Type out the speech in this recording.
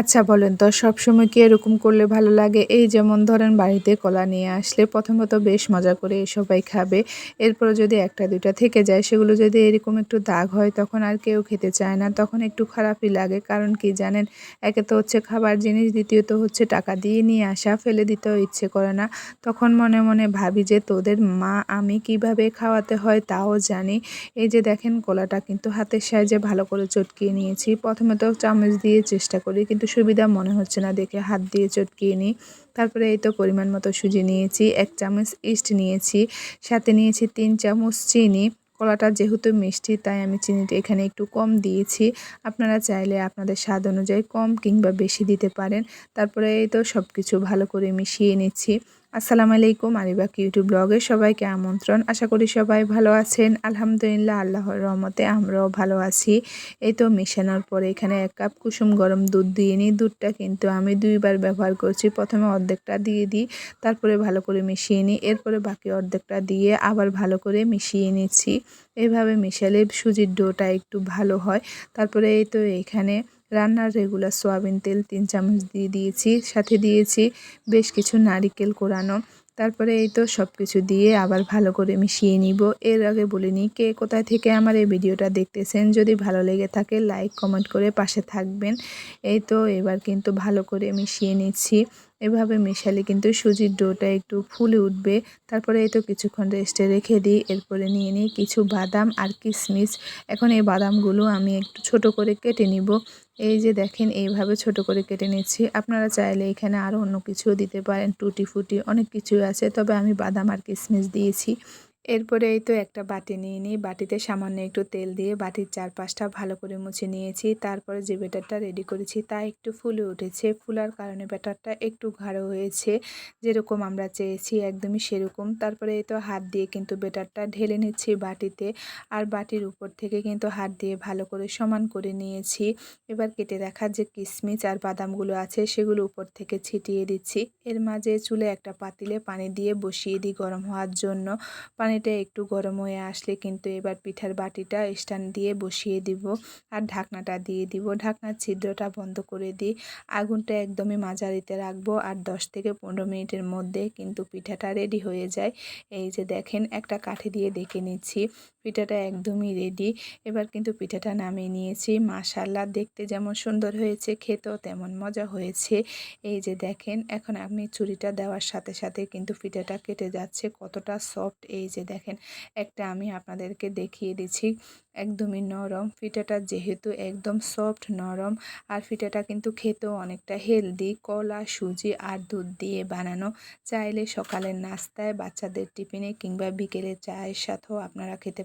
আচ্ছা বলেন তো, সবসময় কি এরকম করলে ভালো লাগে? এই যেমন ধরেন বাড়িতে কলা নিয়ে আসলে প্রথমত বেশ মজা করে সবাই খাবে। এরপরে যদি একটা, দুইটা থেকে যায়, সেগুলো যদি এরকম একটু দাগ হয়, তখন আর কেউ খেতে চায় না। তখন একটু খারাপই লাগে। কারণ কি জানেন, একে তো হচ্ছে খাবার জিনিস, দ্বিতীয়ত হচ্ছে টাকা দিয়ে নিয়ে আসা, ফেলে দিতেও ইচ্ছে করে না। তখন মনে মনে ভাবি যে, তোদের মা আমি কীভাবে খাওয়াতে হয় তাও জানি। এই যে দেখেন, কলাটা কিন্তু হাতের সাহায্যে ভালো করে চটকিয়ে নিয়েছি। প্রথমে তো চামচ দিয়ে চেষ্টা করি, কিন্তু সুবিধা মনে হচ্ছে না। দেখে হাত দিয়ে চটকিয়ে নিই। তারপরে এই তো পরিমাণ মতো সুজি নিয়েছি, এক চামচ ইস্ট নিয়েছি, সাথে নিয়েছি তিন চামচ চিনি। কলাটা যেহেতু মিষ্টি, তাই আমি চিনিটা এখানে একটু কম দিয়েছি। আপনারা চাইলে আপনাদের স্বাদ অনুযায়ী কম কিংবা বেশি দিতে পারেন। তারপরে এই তো সব কিছু ভালো করে মিশিয়ে নিচ্ছি। আসসালামু আলাইকুম আরিবাক ইউটিউব ব্লগে সবাইকে আমন্ত্রণ। আশা করি সবাই ভালো আছেন। আলহামদুলিল্লাহ, আল্লাহর রহমতে আমরাও ভালো আছি। এই তো মেশানোর পরে এখানে এক কাপ কুসুম গরম দুধ দিয়ে নিই। দুধটা কিন্তু আমি দুইবার ব্যবহার করছি। প্রথমে অর্ধেকটা দিয়ে দিই, তারপরে ভালো করে মিশিয়ে নিই। এরপরে বাকি অর্ধেকটা দিয়ে আবার ভালো করে মিশিয়ে নিচ্ছি। এইভাবে মিশালে সুজির ডোটা একটু ভালো হয়। তারপরে এই তো এখানে রান্নার রেগুলার সয়াবিন তেল, তিন চামচ দিয়ে দিয়েছি, সাথে দিয়েছি বেশ কিছু নারিকেল কোরানো। তারপরে এই তো সব কিছু দিয়ে আবার ভালো করে মিশিয়ে নিব। এর আগে বলিনি কে কোথায় থেকে আমার এই ভিডিওটা দেখতেছেন, যদি ভালো লেগে থাকে লাইক কমেন্ট করে পাশে থাকবেন। এই তো এবার কিন্তু ভালো করে মিশিয়ে নিচ্ছি। এভাবে মেশালে কিন্তু সুজির ডোটা একটু ফুলে উঠবে। তারপরে এই তো কিছুক্ষণ রেস্টে রেখে দিই। এরপরে নিয়ে নিই কিছু বাদাম আর কিশমিশ এখন এই বাদামগুলো আমি একটু ছোট করে কেটে নিব। এই যে দেখেন, এইভাবে ছোট করে কেটে নিচ্ছি। আপনারা চাইলে এখানে আরও অন্য কিছুও দিতে পারেন। টুটি ফুটি অনেক কিছুই আছে, তবে আমি বাদাম আর কিশমিশ দিয়েছি। এরপরে এই তো একটা বাটি নিয়ে নিই। বাটিতে সামান্য একটু তেল দিয়ে বাটির চারপাশটা ভালো করে মুছে নিয়েছি। তারপরে যে ব্যাটারটা রেডি করেছি তা একটু ফুলে উঠেছে। ফুলার কারণে ব্যাটারটা একটু গাঢ় হয়েছে। যেরকম আমরা চেয়েছি একদমই সেরকম। তারপরে এই তো হাত দিয়ে কিন্তু ব্যাটারটা ঢেলে নিচ্ছি বাটিতে। আর বাটির উপর থেকে কিন্তু হাত দিয়ে ভালো করে সমান করে নিয়েছি। এবার কেটে রাখা যে কিশমিচ আর বাদামগুলো আছে সেগুলো উপর থেকে ছিটিয়ে দিচ্ছি। এর মাঝে চুলে একটা পাতিলে পানি দিয়ে বসিয়ে দিই গরম হওয়ার জন্য। পানিটা একটু গরম হয়ে আসলে কিন্তু এবার পিঠার বাটিটা স্ট্যান্ড দিয়ে বসিয়ে দিব আর ঢাকনাটা দিয়ে দিব। ঢাকনার ছিদ্রটা বন্ধ করে দিই আগুনটা একদমই মাঝারিতে রাখব আর দশ থেকে পনেরো মিনিটের মধ্যে কিন্তু পিঠাটা রেডি হয়ে যায়। এই যে দেখেন একটা কাঠি দিয়ে দেখে নিচ্ছি। পিঠাটা একদমই রেডি এবার কিন্তু পিঠাটা নামিয়ে নিয়েছি। মাশাল্লাহ দেখতে যেমন সুন্দর হয়েছে, খেতেও তেমন মজা হয়েছে। এই যে দেখেন, এখন আমি চুরিটা দেওয়ার সাথে সাথে কিন্তু পিঠাটা কেটে যাচ্ছে, কতটা সফট এই যে দেখেন, একটা আমি আপনাদেরকে দেখিয়ে দিচ্ছি, একদমই নরম। পিঠাটা যেহেতু একদম সফট নরম, আর পিঠাটা কিন্তু খেতেও অনেকটা হেলদি কলা, সুজি আর দুধ দিয়ে বানানো। চাইলে সকালের নাস্তায় বাচ্চাদের টিফিনে কিংবা বিকেলে চায়ের সাথেও আপনারা খেতে